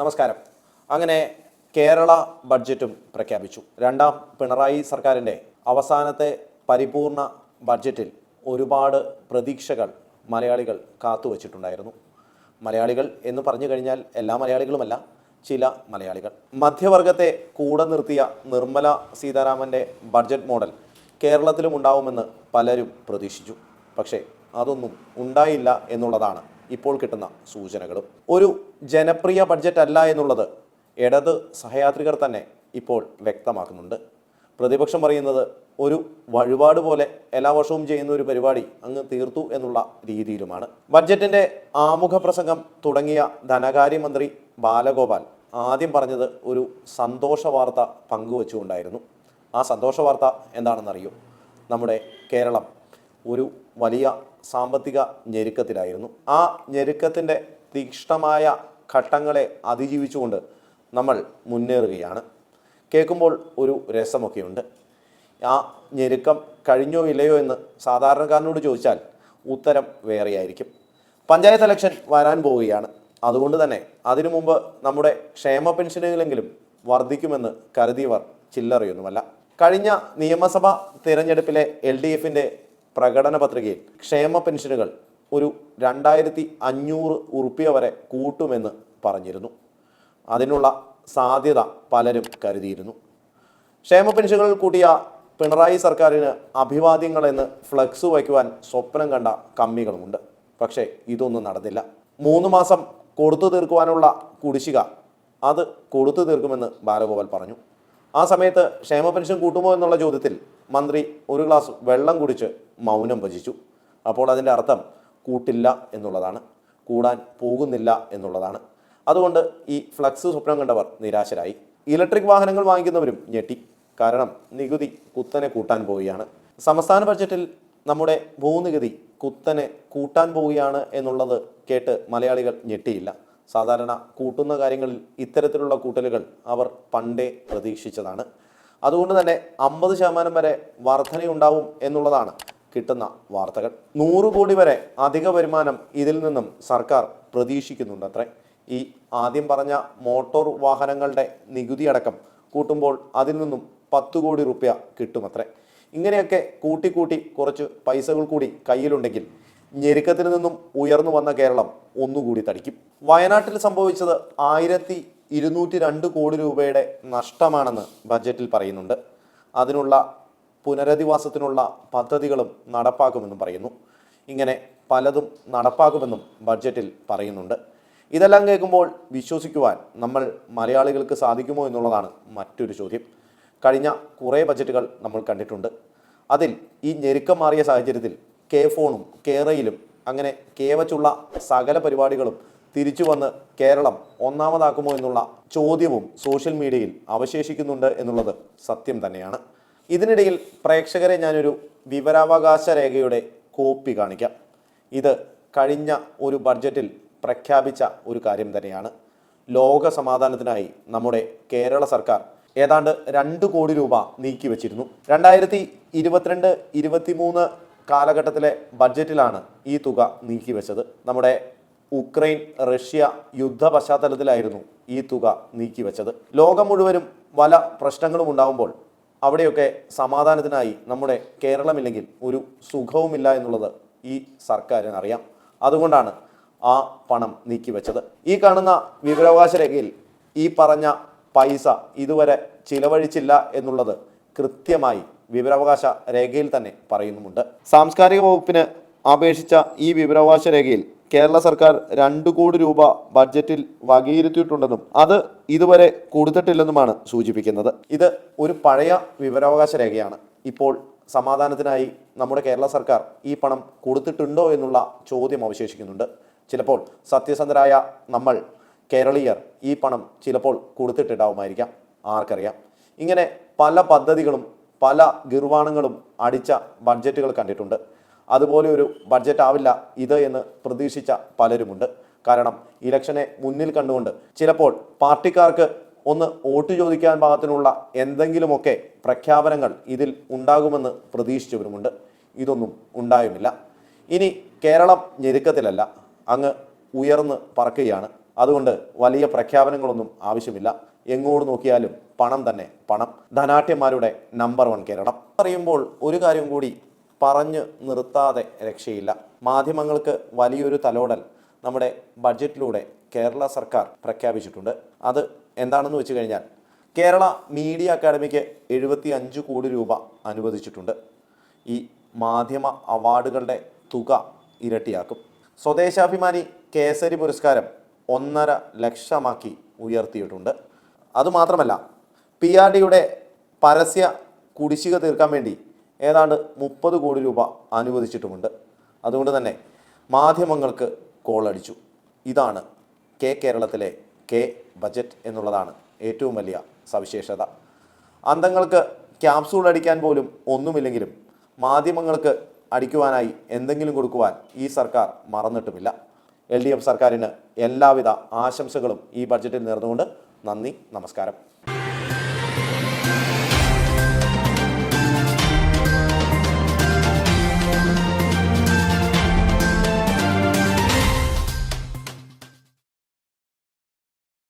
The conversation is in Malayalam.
നമസ്കാരം. അങ്ങനെ കേരള ബഡ്ജറ്റും പ്രഖ്യാപിച്ചു. രണ്ടാം പിണറായി സർക്കാരിന്റെ അവസാനത്തെ പരിപൂർണ ബഡ്ജറ്റിൽ ഒരുപാട് പ്രതീക്ഷകൾ മലയാളികൾ കാത്തുവച്ചിട്ടുണ്ടായിരുന്നു മലയാളികൾ എന്ന് പറഞ്ഞു കഴിഞ്ഞാൽ എല്ലാ മലയാളികളുമല്ല ചില മലയാളികൾ. മധ്യവർഗത്തെ കൂടെ നിർത്തിയ നിർമ്മല സീതാരാമന്റെ ബഡ്ജറ്റ് മോഡൽ കേരളത്തിലും ഉണ്ടാവുമെന്ന് പലരും പ്രതീക്ഷിച്ചു. പക്ഷേ അതൊന്നും ഉണ്ടായില്ല എന്നുള്ളതാണ് ഇപ്പോൾ കിട്ടുന്ന സൂചനകളും. ഒരു ജനപ്രിയ ബഡ്ജറ്റ് അല്ല എന്നുള്ളത് ഇടത് സഹയാത്രികർ തന്നെ ഇപ്പോൾ വ്യക്തമാക്കുന്നുണ്ട്. പ്രതിപക്ഷം പറയുന്നത് ഒരു വഴിപാട് പോലെ എല്ലാ വർഷവും ചെയ്യുന്ന ഒരു പരിപാടി അങ്ങ് തീർത്തു എന്നുള്ള രീതിയിലുമാണ്. ബഡ്ജറ്റിന്റെ ആമുഖ പ്രസംഗം തുടങ്ങിയ ധനകാര്യമന്ത്രി ബാലഗോപാൽ ആദ്യം പറഞ്ഞത് ഒരു സന്തോഷ വാർത്ത പങ്കുവച്ചുകൊണ്ടായിരുന്നു. ആ സന്തോഷ വാർത്ത എന്താണെന്നറിയോ? നമ്മുടെ കേരളം ഒരു വലിയ സാമ്പത്തിക ഞെരുക്കത്തിലായിരുന്നു. ആ ഞെരുക്കത്തിന്റെ തീക്ഷ്ണമായ ഘട്ടങ്ങളെ അതിജീവിച്ചുകൊണ്ട് നമ്മൾ മുന്നേറുകയാണ്. കേൾക്കുമ്പോൾ ഒരു രസമൊക്കെയുണ്ട്. ആ ഞെരുക്കം കഴിഞ്ഞോ ഇല്ലയോ എന്ന് സാധാരണക്കാരനോട് ചോദിച്ചാൽ ഉത്തരം വേറെയായിരിക്കും. പഞ്ചായത്ത് ഇലക്ഷൻ വരാൻ പോവുകയാണ്. അതുകൊണ്ട് തന്നെ അതിനു മുമ്പ് നമ്മുടെ ക്ഷേമ പെൻഷനുകളെങ്കിലും വർദ്ധിക്കുമെന്ന് കരുതിയവർ ചില്ലറയൊന്നുമല്ല. കഴിഞ്ഞ നിയമസഭാ തിരഞ്ഞെടുപ്പിലെ എൽ ഡി എഫിന്റെ പ്രകടന പത്രികയിൽ ക്ഷേമ പെൻഷനുകൾ ഒരു രണ്ടായിരത്തി അഞ്ഞൂറ് ഉറുപ്പ്യ വരെ കൂട്ടുമെന്ന് പറഞ്ഞിരുന്നു. അതിനുള്ള സാധ്യത പലരും കരുതിയിരുന്നു. ക്ഷേമ പെൻഷനുകൾ കൂട്ടിയ പിണറായി സർക്കാരിന് അഭിവാദ്യങ്ങളെന്ന് ഫ്ലക്സ് വയ്ക്കുവാൻ സ്വപ്നം കണ്ട കമ്മികളുമുണ്ട്. പക്ഷേ ഇതൊന്നും നടന്നില്ല. മൂന്ന് മാസം കൊടുത്തു തീർക്കുവാനുള്ള കുടിശ്ശിക അത് കൊടുത്തു തീർക്കുമെന്ന് ബാലഗോപാൽ പറഞ്ഞു. ആ സമയത്ത് ക്ഷേമ പെൻഷൻ കൂട്ടുമോ എന്നുള്ള ചോദ്യത്തിൽ മന്ത്രി ഒരു ഗ്ലാസ് വെള്ളം കുടിച്ച് മൗനം ഭജിച്ചു. അപ്പോൾ അതിന്റെ അർത്ഥം കൂട്ടില്ല എന്നുള്ളതാണ്. കൂടാൻ പോകുന്നില്ല എന്നുള്ളതാണ്. അതുകൊണ്ട് ഈ ഫ്ലക്സ് സ്വപ്നം കണ്ടവർ നിരാശരായി. ഇലക്ട്രിക് വാഹനങ്ങൾ വാങ്ങിക്കുന്നവരും ഞെട്ടി. കാരണം നികുതി കുത്തനെ കൂട്ടാൻ പോവുകയാണ്. സംസ്ഥാന ബഡ്ജറ്റിൽ നമ്മുടെ ഭൂനികുതി കുത്തനെ കൂട്ടാൻ പോവുകയാണ് എന്നുള്ളത് കേട്ട് മലയാളികൾ ഞെട്ടിയില്ല. സാധാരണ കൂട്ടുന്ന കാര്യങ്ങളിൽ ഇത്തരത്തിലുള്ള കൂട്ടലുകൾ അവർ പണ്ടേ പ്രതീക്ഷിച്ചതാണ്. അതുകൊണ്ട് തന്നെ അമ്പത് ശതമാനം വരെ വർധനയുണ്ടാവും എന്നുള്ളതാണ് കിട്ടുന്ന വാർത്തകൾ. നൂറ് കോടി വരെ അധിക വരുമാനം ഇതിൽ നിന്നും സർക്കാർ പ്രതീക്ഷിക്കുന്നുണ്ട് അത്രേ. ഈ ആദ്യം പറഞ്ഞ മോട്ടോർ വാഹനങ്ങളുടെ നികുതി അടക്കം കൂട്ടുമ്പോൾ അതിൽ നിന്നും പത്ത് കോടി റുപ്യ കിട്ടുമത്രേ ഇങ്ങനെയൊക്കെ കൂട്ടിക്കൂട്ടി കുറച്ച് പൈസകൾ കൂടി കയ്യിലുണ്ടെങ്കിൽ ഞെരുക്കത്തിൽ നിന്നും ഉയർന്നു വന്ന കേരളം ഒന്നുകൂടി തടിക്കും. വയനാട്ടിൽ സംഭവിച്ചത് ആയിരത്തി ഇരുന്നൂറ്റി രണ്ട് കോടി രൂപയുടെ നഷ്ടമാണെന്ന് ബജറ്റിൽ പറയുന്നുണ്ട്. അതിനുള്ള പുനരധിവാസത്തിനുള്ള പദ്ധതികളും നടപ്പാക്കുമെന്നും പറയുന്നു. ഇങ്ങനെ പലതും നടപ്പാക്കുമെന്നും ബഡ്ജറ്റിൽ പറയുന്നുണ്ട്. ഇതെല്ലാം കേൾക്കുമ്പോൾ വിശ്വസിക്കുവാൻ നമ്മൾ മലയാളികൾക്ക് സാധിക്കുമോ എന്നുള്ളതാണ് മറ്റൊരു ചോദ്യം. കഴിഞ്ഞ കുറേ ബജറ്റുകൾ നമ്മൾ കണ്ടിട്ടുണ്ട്. അതിൽ ഈ ഞെരുക്കം മാറിയ സാഹചര്യത്തിൽ കെ ഫോണും കെ റയിലും അങ്ങനെ കേവച്ചുള്ള സകല പരിപാടികളും തിരിച്ചു വന്ന് കേരളം ഒന്നാമതാക്കുമോ എന്നുള്ള ചോദ്യവും സോഷ്യൽ മീഡിയയിൽ അവശേഷിക്കുന്നുണ്ട് എന്നുള്ളത് സത്യം തന്നെയാണ്. ഇതിനിടയിൽ പ്രേക്ഷകരെ ഞാനൊരു വിവരാവകാശ രേഖയുടെ കോപ്പി കാണിക്കാം. ഇത് കഴിഞ്ഞ ഒരു ബഡ്ജറ്റിൽ പ്രഖ്യാപിച്ച ഒരു കാര്യം തന്നെയാണ്. ലോക സമാധാനത്തിനായി നമ്മുടെ കേരള സർക്കാർ ഏതാണ്ട് രണ്ട് കോടി രൂപ നീക്കി വച്ചിരുന്നു. രണ്ടായിരത്തി ഇരുപത്തിരണ്ട് ഇരുപത്തിമൂന്ന് കാലഘട്ടത്തിലെ ബഡ്ജറ്റിലാണ് ഈ തുക നീക്കി വെച്ചത്. നമ്മുടെ ഉക്രൈൻ റഷ്യ യുദ്ധ പശ്ചാത്തലത്തിലായിരുന്നു ഈ തുക നീക്കി വെച്ചത് ലോകം മുഴുവനും പല പ്രശ്നങ്ങളും ഉണ്ടാകുമ്പോൾ അവിടെയൊക്കെ സമാധാനത്തിനായി നമ്മുടെ കേരളമില്ലെങ്കിൽ ഒരു സുഖവുമില്ല എന്നുള്ളത് ഈ സർക്കാരിന് അറിയാം അതുകൊണ്ടാണ് ആ പണം നീക്കിവെച്ചത്. ഈ കാണുന്ന വിവരാവകാശ രേഖയിൽ ഈ പറഞ്ഞ പൈസ ഇതുവരെ ചിലവഴിച്ചില്ല എന്നുള്ളത് കൃത്യമായി വിവരാവകാശ രേഖയിൽ തന്നെ പറയുന്നുമുണ്ട്. സാംസ്കാരിക വകുപ്പിന് അപേക്ഷിച്ച ഈ വിവരാവകാശ രേഖയിൽ കേരള സർക്കാർ രണ്ട് കോടി രൂപ ബഡ്ജറ്റിൽ വകയിരുത്തിയിട്ടുണ്ടെന്നും അത് ഇതുവരെ കൊടുത്തിട്ടില്ലെന്നുമാണ് സൂചിപ്പിക്കുന്നത്. ഇത് ഒരു പഴയ വിവരാവകാശ രേഖയാണ്. ഇപ്പോൾ സമാധാനത്തിനായി നമ്മുടെ കേരള സർക്കാർ ഈ പണം കൊടുത്തിട്ടുണ്ടോ എന്നുള്ള ചോദ്യം അവശേഷിക്കുന്നുണ്ട്. ചിലപ്പോൾ സത്യസന്ധരായ നമ്മൾ കേരളീയർ ഈ പണം ചിലപ്പോൾ കൊടുത്തിട്ടുണ്ടാവുമായിരിക്കാം. ആർക്കറിയാം. ഇങ്ങനെ പല പദ്ധതികളും പല ഗിർവാണങ്ങളും അടിച്ച ബഡ്ജറ്റുകൾ കണ്ടിട്ടുണ്ട്. അതുപോലെ ഒരു ബഡ്ജറ്റ് ആവില്ല ഇത് എന്ന് പ്രതീക്ഷിച്ച പലരുമുണ്ട്. കാരണം ഇലക്ഷനെ മുന്നിൽ കണ്ടുകൊണ്ട് ചിലപ്പോൾ പാർട്ടിക്കാർക്ക് ഒന്ന് വോട്ട് ചോദിക്കാൻ പാകത്തിനുള്ള എന്തെങ്കിലുമൊക്കെ പ്രഖ്യാപനങ്ങൾ ഇതിൽ ഉണ്ടാകുമെന്ന് പ്രതീക്ഷിച്ചവരുമുണ്ട്. ഇതൊന്നും ഉണ്ടായുമില്ല. ഇനി കേരളം ഞെരുക്കത്തിലല്ല. അങ്ങ് ഉയർന്ന് പറക്കുകയാണ്. അതുകൊണ്ട് വലിയ പ്രഖ്യാപനങ്ങളൊന്നും ആവശ്യമില്ല. എങ്ങോട്ട് നോക്കിയാലും പണം തന്നെ പണം. ധനാട്യന്മാരുടെ നമ്പർ വൺ കേരളം. പറയുമ്പോൾ ഒരു കാര്യം കൂടി പറഞ്ഞു നിർത്താതെ രക്ഷയില്ല. മാധ്യമങ്ങൾക്ക് വലിയൊരു തലോടൽ നമ്മുടെ ബഡ്ജറ്റിലൂടെ കേരള സർക്കാർ പ്രഖ്യാപിച്ചിട്ടുണ്ട്. അത് എന്താണെന്ന് വെച്ച് കഴിഞ്ഞാൽ കേരള മീഡിയ അക്കാദമിക്ക് എഴുപത്തി അഞ്ച് കോടി രൂപ അനുവദിച്ചിട്ടുണ്ട്. ഈ മാധ്യമ അവാർഡുകളുടെ തുക ഇരട്ടിയാക്കും. സ്വദേശാഭിമാനി കേസരി പുരസ്കാരം ഒന്നര ലക്ഷമാക്കി ഉയർത്തിയിട്ടുണ്ട്. അതുമാത്രമല്ല പി ആർ ഡിയുടെ പരസ്യ കുടിശ്ശിക തീർക്കാൻ വേണ്ടി ഏതാണ്ട് മുപ്പത് കോടി രൂപ അനുവദിച്ചിട്ടുമുണ്ട്. അതുകൊണ്ട് തന്നെ മാധ്യമങ്ങൾക്ക് കോളടിച്ചു ഇതാണ് കെ കേരളത്തിലെ കെ ബജറ്റ് എന്നുള്ളതാണ് ഏറ്റവും വലിയ സവിശേഷത. അന്തങ്ങൾക്ക് ക്യാപ്സൂൾ അടിക്കാൻ പോലും ഒന്നുമില്ലെങ്കിലും മാധ്യമങ്ങൾക്ക് അടിക്കുവാനായി എന്തെങ്കിലും കൊടുക്കുവാൻ ഈ സർക്കാർ മറന്നിട്ടുമില്ല. എൽ ഡി എഫ് സർക്കാരിന് എല്ലാവിധ ആശംസകളും ഈ ബഡ്ജറ്റിൽ നേർന്നുകൊണ്ട് നന്ദി നമസ്കാരം.